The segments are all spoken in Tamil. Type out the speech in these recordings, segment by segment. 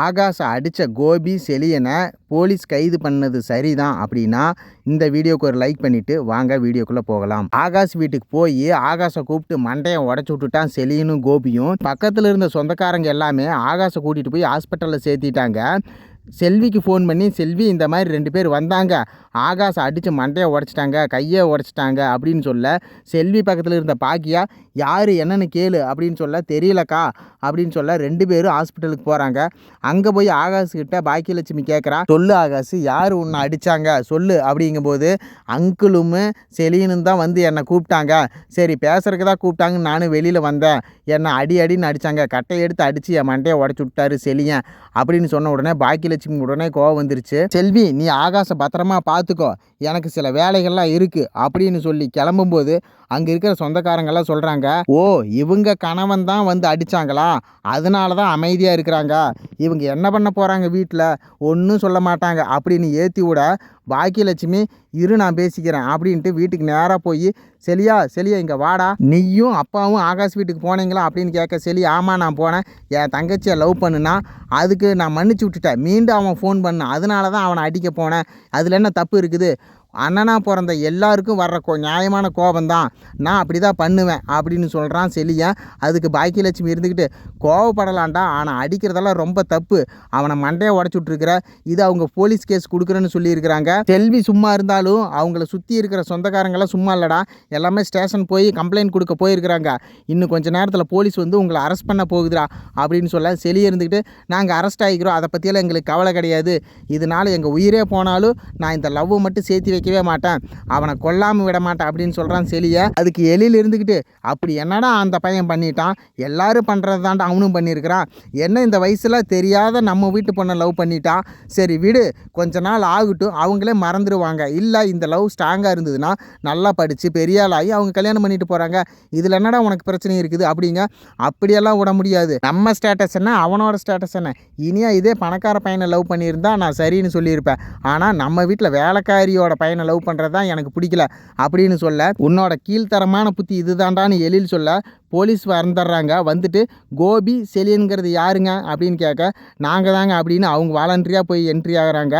ஆகாஷ அடித்த கோபி செலியனை போலீஸ் கைது பண்ணது சரிதான் அப்படின்னா இந்த வீடியோக்கு ஒரு லைக் பண்ணிவிட்டு வாங்க வீடியோக்குள்ளே போகலாம். ஆகாஷ் வீட்டுக்கு போய் ஆகாஷை கூப்பிட்டு மண்டையை உடச்சி விட்டுட்டான் செலியனும் கோபியும். பக்கத்தில் இருந்த சொந்தக்காரங்க எல்லாமே ஆகாஷை கூட்டிகிட்டு போய் ஹாஸ்பிட்டலில் சேர்த்திட்டாங்க. செல்விக்கு ஃபோன் பண்ணி செல்வி இந்த மாதிரி ரெண்டு பேர் வந்தாங்க. ஆகாஷை அடித்து மண்டையை உடச்சிட்டாங்க கையை உடச்சிட்டாங்க அப்படின்னு சொல்ல செல்வி பக்கத்தில் இருந்த பாக்கியா யார்? என்னென்னு கேளு அப்படின்னு சொல்ல தெரியலக்கா அப்படின்னு சொல்ல ரெண்டு பேரும் ஹாஸ்பிட்டலுக்கு போகிறாங்க அங்கே போய் ஆகாஷ் பாக்கியலட்சுமி கேட்குறா சொல்லு ஆகாஷ் யார் உன்னை அடித்தாங்க சொல்லு அப்படிங்கும்போது அங்கிளும் செலியனும் தான் வந்து என்னை கூப்பிட்டாங்க. சரி பேசுறதுக்கு தான் கூப்பிட்டாங்கன்னு நானும் வெளியில் வந்தேன். என்னை அடி அடின்னு அடித்தாங்க கட்டை எடுத்து அடித்து என் மண்டையை உடச்சி விட்டாரு செலியன் அப்படின்னு சொன்ன உடனே பாக்கியலட்சுமி உடனே கோவம் வந்துருச்சு. செல்வி நீ ஆகாசை பத்திரமா பார்த்துக்கோ. எனக்கு சில வேலைகள்லாம் இருக்குது அப்படின்னு சொல்லி கிளம்பும்போது அங்கே இருக்கிற சொந்தக்காரங்கெல்லாம் சொல்கிறாங்க ஓ இவங்க கணவன் தான் வந்து அடித்தாங்களா அதனால தான் அமைதியாக இருக்கிறாங்க. இவங்க என்ன பண்ண போகிறாங்க வீட்டில் ஒன்றும் சொல்ல மாட்டாங்க. அப்படின்னு ஏற்றி விட பாக்கியலட்சுமி இரு நான் பேசிக்கிறேன். அப்படின்ட்டு வீட்டுக்கு நேராக போய் செலியா செலியா இங்கே வாடா. நீயும் அப்பாவும் ஆகாஷ் வீட்டுக்கு போனீங்களா? அப்படின்னு கேட்க செலி ஆமாம் நான் போனேன். என் தங்கச்சியை லவ் பண்ணுனா அதுக்கு நான் மன்னிச்சு விட்டுட்டேன். மீண்டும் அவன் ஃபோன் பண்ணான் அதனால தான் அவனை அடிக்க போனேன். அதில் என்ன தப்பு இருக்குது? அண்ணனாக பிறந்த எல்லாருக்கும் வர்ற கோ நியாயமான கோபம் தான் நான் அப்படி தான் பண்ணுவேன் அப்படின்னு சொல்கிறான் செலியன் அதுக்கு பாக்கியலட்சுமி இருந்துக்கிட்டு கோவப்படலான்டா ஆனால் அடிக்கிறதெல்லாம் ரொம்ப தப்பு. அவனை மண்டையை உடச்சி இது அவங்க போலீஸ் கேஸ் கொடுக்குறேன்னு சொல்லியிருக்கிறாங்க. செல்வி சும்மா இருந்தாலும் அவங்கள சுற்றி இருக்கிற சொந்தக்காரங்களாம் சும்மா இல்லைடா. எல்லாமே ஸ்டேஷன் போய் கம்ப்ளைண்ட் கொடுக்க போயிருக்கிறாங்க. இன்னும் கொஞ்சம் நேரத்தில் போலீஸ் வந்து உங்களை அரெஸ்ட் பண்ண போகுதுடா அப்படின்னு சொல்ல செலியை இருந்துக்கிட்டு நாங்கள் அரெஸ்ட் ஆகிக்கிறோம் அதை பற்றியெல்லாம் எங்களுக்கு கவலை கிடையாது. இதனால் எங்கள் உயிரே போனாலும் நான் இந்த லவ்வை மட்டும் சேர்த்து வைக்கவே மாட்டேன். அவனை கொல்லாமல் விட மாட்டேன் அப்படின்னு சொல்கிறான் செலியை. அதுக்கு எலியில் இருந்துக்கிட்டு அப்படி என்னடா அந்த பையன் பண்ணிட்டான்? எல்லாரும் பண்ணுறது தாண்டா அவனும் பண்ணியிருக்கிறான். என்ன இந்த வயசில் தெரியாத நம்ம வீட்டு பொண்ணை லவ் பண்ணிட்டான் சரி விடு கொஞ்ச நாள் ஆகட்டும் அவங்களே மறந்துடுவாங்க இல்லை இந்த லவ் ஸ்ட்ராங்காக இருந்ததுன்னா நல்லா படித்து பெரிய ஆளாகி அவங்க கல்யாணம் பண்ணிட்டு போகிறாங்க இதில் என்னடா உனக்கு பிரச்சனை இருக்குது? அப்படிங்க. அப்படியெல்லாம் விட முடியாது. நம்ம ஸ்டேட்டஸ் என்ன? அவனோட ஸ்டேட்டஸ் என்ன? இனியா இதே பணக்கார பையனை லவ் பண்ணியிருந்தா நான் சரின்னு சொல்லியிருப்பேன். ஆனால் நம்ம வீட்டில் வேலைக்காரியோட பையன் லவ் பண்ணுறது தான் எனக்கு பிடிக்கல அப்படின்னு சொல்ல உன்னோட கீழ்த்தரமான புத்தி இதுதான்டான்னு எழில் சொல்ல போலீஸ் வந்துடுறாங்க. வந்துட்டு கோபி செலியனுங்கிறது யாருங்க அப்படின்னு கேட்க நாங்கள் தாங்க அப்படின்னு அவங்க வாலண்டரியாக போய் என்ட்ரி ஆகிறாங்க.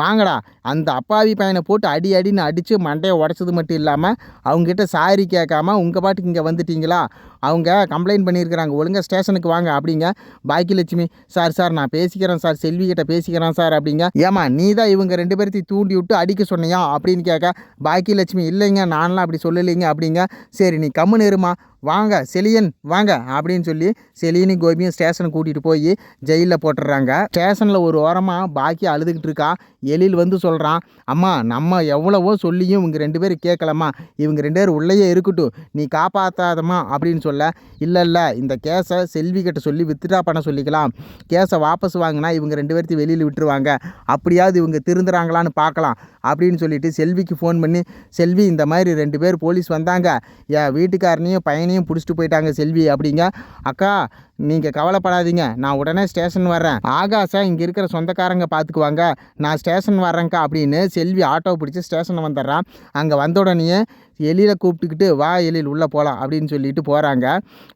வாங்கடா அந்த அப்பாவி பையனை போட்டு அடி அடின்னு அடித்து மண்டையை உடச்சது மட்டும் இல்லாமல் அவங்ககிட்ட சாரி கேட்காம உங்கள் பாட்டுக்கு இங்கே வந்துட்டீங்களா? அவங்க கம்ப்ளைண்ட் பண்ணியிருக்கிறாங்க. ஒழுங்காக ஸ்டேஷனுக்கு வாங்க அப்படிங்க. பாக்கியலட்சுமி சார் சார் நான் பேசிக்கிறேன் சார். செல்வி கிட்ட பேசிக்கிறேன் சார் அப்படிங்க. ஏமா நீ தான் இவங்க ரெண்டு பேர்த்தையும் தூண்டி விட்டு அடிக்க சொன்னியா? அப்படின்னு கேட்க பாக்கியலட்சுமி இல்லைங்க. நான்லாம் அப்படி சொல்லலைங்க அப்படிங்க. சரி நீ கம்முன்னு இருமா. வாங்க செலியன் வாங்க அப்படின்னு சொல்லி செலியனும் கோபியும் ஸ்டேஷனுக்கு கூட்டிகிட்டு போய் ஜெயிலில் போட்டுடுறாங்க ஸ்டேஷனில் ஒரு ஓரமாக பாக்கி அழுதுகிட்டு இருக்கா. எழில் வந்து சொல்கிறான் அம்மா நம்ம எவ்வளவோ சொல்லியும் இவங்க ரெண்டு பேரும் கேட்கலம்மா இவங்க ரெண்டு பேரும் உள்ளேயே இருக்கட்டும். நீ காப்பாற்றாதம்மா அப்படின்னு சொல்ல இல்லை இல்லை இந்த கேஸை செல்வி கிட்ட சொல்லி வித்ட்ரா பண்ண சொல்லிக்கலாம். கேஸை வாபஸ் வாங்கினா இவங்க ரெண்டு பேர்த்தையும் வெளியில் விட்டுருவாங்க. அப்படியாவது இவங்க திருந்துறாங்களான்னு பார்க்கலாம் அப்படின்னு சொல்லிட்டு செல்விக்கு ஃபோன் பண்ணி செல்வி இந்த மாதிரி ரெண்டு பேர் போலீஸ் வந்தாங்க. என் வீட்டுக்காரனையும் பையனையும் பிடிச்சிட்டு போய் போயிட்டாங்க செல்வி அப்படிங்க. அக்கா நீங்கள் கவலைப்படாதீங்க. நான் உடனே ஸ்டேஷன் வர்றேன். ஆகாஷா இங்கே இருக்கிற சொந்தக்காரங்க பார்த்துக்குவாங்க நான் ஸ்டேஷன் வர்றேங்க்கா அப்படின்னு செல்வி ஆட்டோ பிடிச்சி ஸ்டேஷன் வந்துடுறான் அங்கே வந்த உடனே எலியில் கூப்பிட்டுக்கிட்டு வா எழில் உள்ளே போகலாம் அப்படின்னு சொல்லிட்டு போகிறாங்க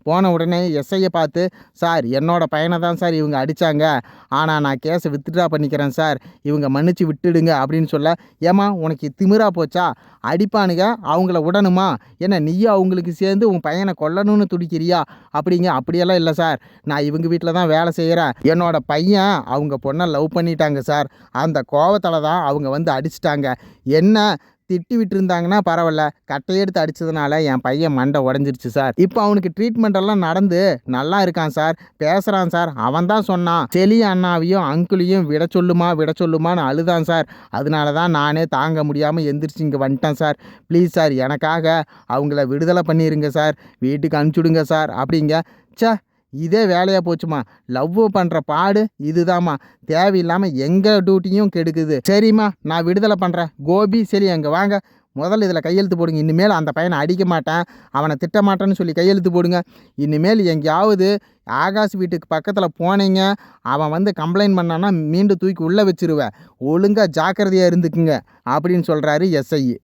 போன உடனே எஸ்ஐயை பார்த்து சார் என்னோடய பையனை தான் சார் இவங்க அடித்தாங்க ஆனால் நான் கேஸை வித்ட்ரா பண்ணிக்கிறேன் சார். இவங்க மன்னிச்சு விட்டுடுங்க அப்படின்னு சொல்ல ஏமா உனக்கு திமிரா போச்சா? அடிப்பானுங்க அவங்கள விடணுமா என்ன நீயும் அவங்களுக்கு சேர்ந்து உன் பையனை கொல்லணும்னு துடிக்கிறியா? அப்படிங்க அப்படியெல்லாம் இல்லை சார். நான் இவங்க வீட்டில் தான் வேலை செய்கிறேன் என்னோடய பையன் அவங்க பொண்ணை லவ் பண்ணிட்டாங்க சார். அந்த கோவத்தில் தான் அவங்க வந்து அடிச்சிட்டாங்க. என்ன திட்டி விட்டுருந்தாங்கன்னா பரவாயில்ல. கட்டையெடுத்து அடித்ததுனால என் பையன் மண்டை உடஞ்சிருச்சு சார். இப்போ அவனுக்கு ட்ரீட்மெண்ட் எல்லாம் நடந்து நல்லா இருக்கான் சார். பேசுகிறான் சார். அவன் தான் சொன்னான். செலி அண்ணாவையும் அங்குளையும் விட சொல்லுமா விட சொல்லுமான்னு அழுதான் சார். அதனால தான் நானே தாங்க முடியாமல் எந்திரிச்சு இங்கே வந்துட்டேன் சார். ப்ளீஸ் சார் எனக்காக அவங்கள விடுதலை பண்ணிடுங்க சார். வீட்டுக்கு அனுப்பிச்சுடுங்க சார். அப்படிங்க. சே இதே வேலையாக போச்சுமா. லவ் பண்ணுற பாடு இதுதாம்மா. தேவையில்லாமல் எங்கள் டியூட்டியும் கெடுக்குது. சரிம்மா நான் விடுதலை பண்ணுறேன் கோபி சரி அங்கே வாங்க. முதல்ல இதில் கையெழுத்து போடுங்க. இனிமேல் அந்த பையனை அடிக்க மாட்டேன். அவனை திட்ட மாட்டேன்னு சொல்லி கையெழுத்து போடுங்க. இனிமேல் எங்கேயாவது ஆகாஷ் வீட்டுக்கு பக்கத்தில் போனீங்க. அவன் வந்து கம்ப்ளைண்ட் பண்ணான்னா மீண்டும் தூக்கி உள்ளே வச்சிருவேன். ஒழுங்காக ஜாக்கிரதையாக இருந்துக்குங்க. அப்படின்னு சொல்கிறாரு எஸ்ஐ